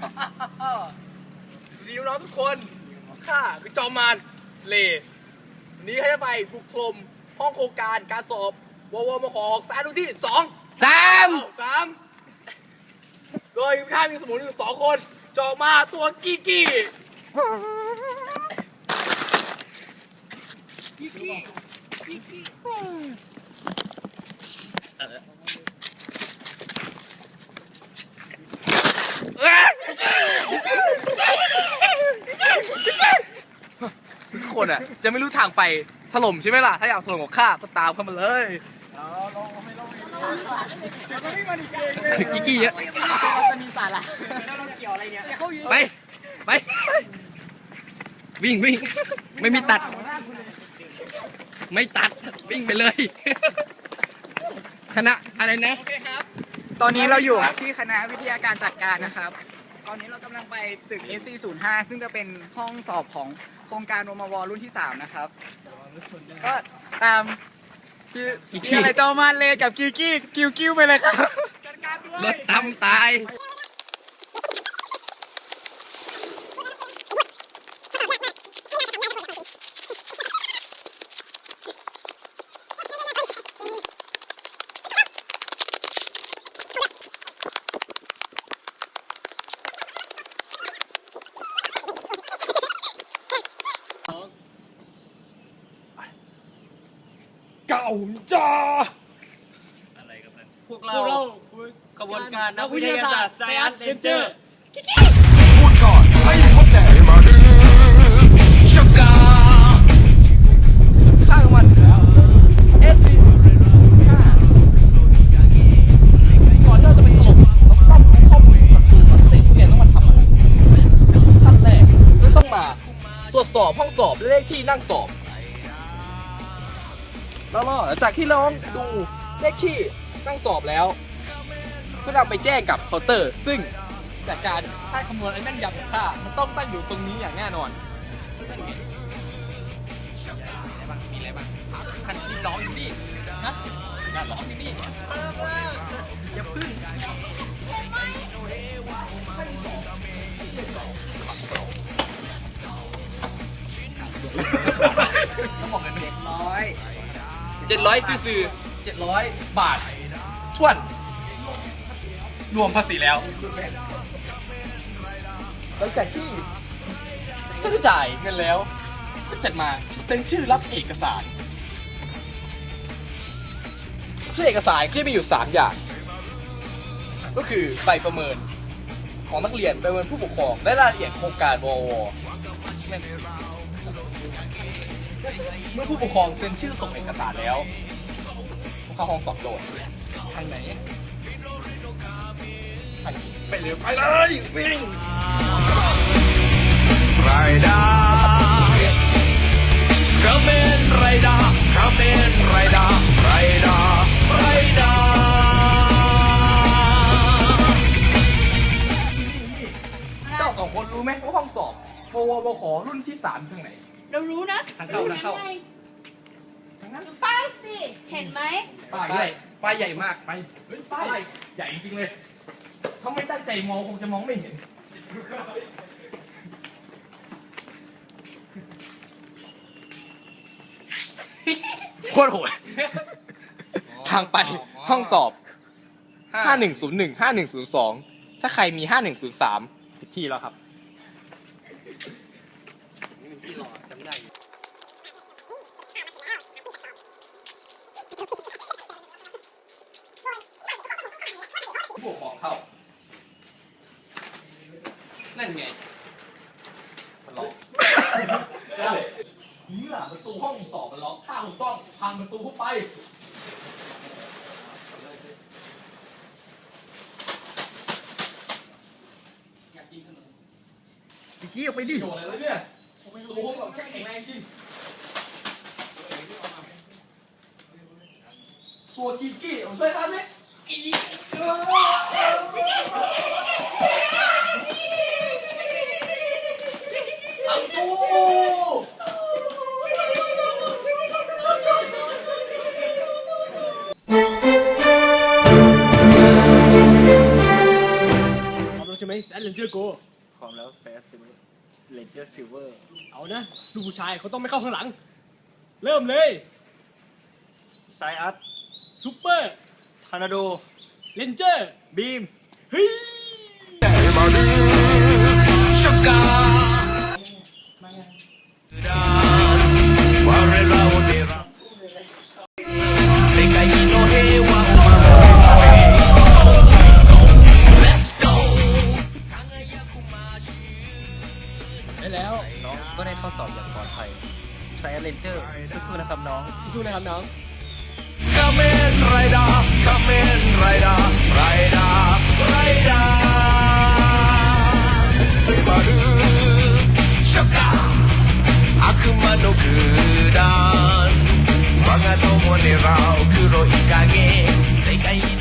สวัสดีน้องๆทุกคน ข้าคือจอมมานเลวันนี้ข้าจะไปบุกถล่มห้องโครงการการสอบววมขอสายดูที่สองสามเอ้าสามโดยข้ามีสมุนอยู่สองคน จอมมาตัวกี้กี้กี้กี้ทุก คนอะ จะไม่รู้ทางไปถล่มใช่ไหมล่ะ ถ้าอยากถล่มกับข้าก็ตามเข้ามาเลยกี่กี่เยอะจะมีสาระไป ไป วิ่งวิ่ง ไม่มีตัด ไม่ตัด วิ่งไปเลย คณะอะไรนะ ตอนนี้เราอยู่ที่คณะวิทยาการจัดการนะครับต อนนี้เรากำลังไปตึก SC05 ซึ่งจะเป็นห้องสอบของโครงการโรมวรุ่นที่ 3 นะครับ ก็ตามพี่กิกกี้พี่อะไรเจ้ามาเลกับกิวกี้กิวกิ้วไปเลยครับรถตำตาย เก่าจ้าพวกเราขบวนการนักวิทยาศาสตร์ไซแอนเอนเจอร์พูดก่อนให้พบแต่มาดื้อชักกาข้างมันเอสซีก่อนที่เราจะไปถล่มเราต้องรู้ข้อมูลศัตรูก่อนเด็กเรียนต้องมาทำอะไรขั้นแรกเราต้องมา ตรวจสอบห้องสอบและเลขที่นั่งสอบ แล้วก็หลังจากที่เราดูเลขที่นั่งสอบแล้ว ก็นำไปแจ้งกับเคาน์เตอร์ ซึ่งจากการคาดคำนวณไอ้แม่นยำของข้ามันต้องตั้งอยู่ตรงนี้อย่างแน่นอนนั่นไงมีอะไรบ้างคันที่ร้องอยู่นี่นะการร้องอยู่นี่อย่าพึ่งต้องบอกกันเลยร้อย เจ็ดร้อยซื้อเจ็ดร้อยบาททวน รวมภาษีแล้วหลังจากที่เจ้าจ่ายเงินแล้ว ก็จัดมาเซ็นชื่อรับเอกสาร ชื่อเอกสารที่มีอยู่ 3 อย่าง ก็คือใบประเมิน ของนักเรียนใบประเมินผู้ปกครองและรายละเอียดโครงการวว เมื่อผู้ปกครองเซ็นชื่อส่งเอกสารแล้วเข้าห้องสอบโดดทางไหนทางนี้ไปเลยไปเลยวิ่งไรดาเขาเป็นไรดาเขาเป็นไรดาไรดาไรดาเจ้าสองคนรู้ไหมว่าห้องสอบปวบขรุ่นที่สามทางไหน เรารู้นะทางเข้าทางเข้าดูป้ายสิ เห็นไหม ป้ายใหญ่ป้ายใหญ่มากไปเฮ้ยป้ายใหญ่จริงๆเลยถ้าไม่ตั้งใจมองคงจะมองไม่เห็น โคตรโหดทางไปห้องสอบ 5101 5102 ถ้าใครมี 5103ผิดที่แล้วครับที่รอจำได้อยู่ผู้ปกครอ เข้านั่นไงมันล็อกเมื่อประตูห้องสอบมันล็อกถ้าคุณต้องพังประตูเข้าไป อยากกินขนมกิวกี้ออกไปดิ โยนอะไรแล้วเนี่ยประตูห้องสอบเช็คแข็งแรงจริง ตัวกีกี้ผมช่วยเขาสิอีทั แซนเลนเจอร์โกพร้อมแล้วแซสซิลเลนเจอร์ซิลเวอร์เอานะลูกผู้ชายเขาต้องไม่เข้าข้างหลัง เริ่มเลยไซอัสซูเปอร์ทอร์นาโดเลนเจอร์บีมเฮ้ย นเจอร์สู้ๆนะครับน้องสู้นะครับน้อง Kamen Rider Kamen Rider Rider Rider スバルショカ悪魔のグラン我が友には黒い影世界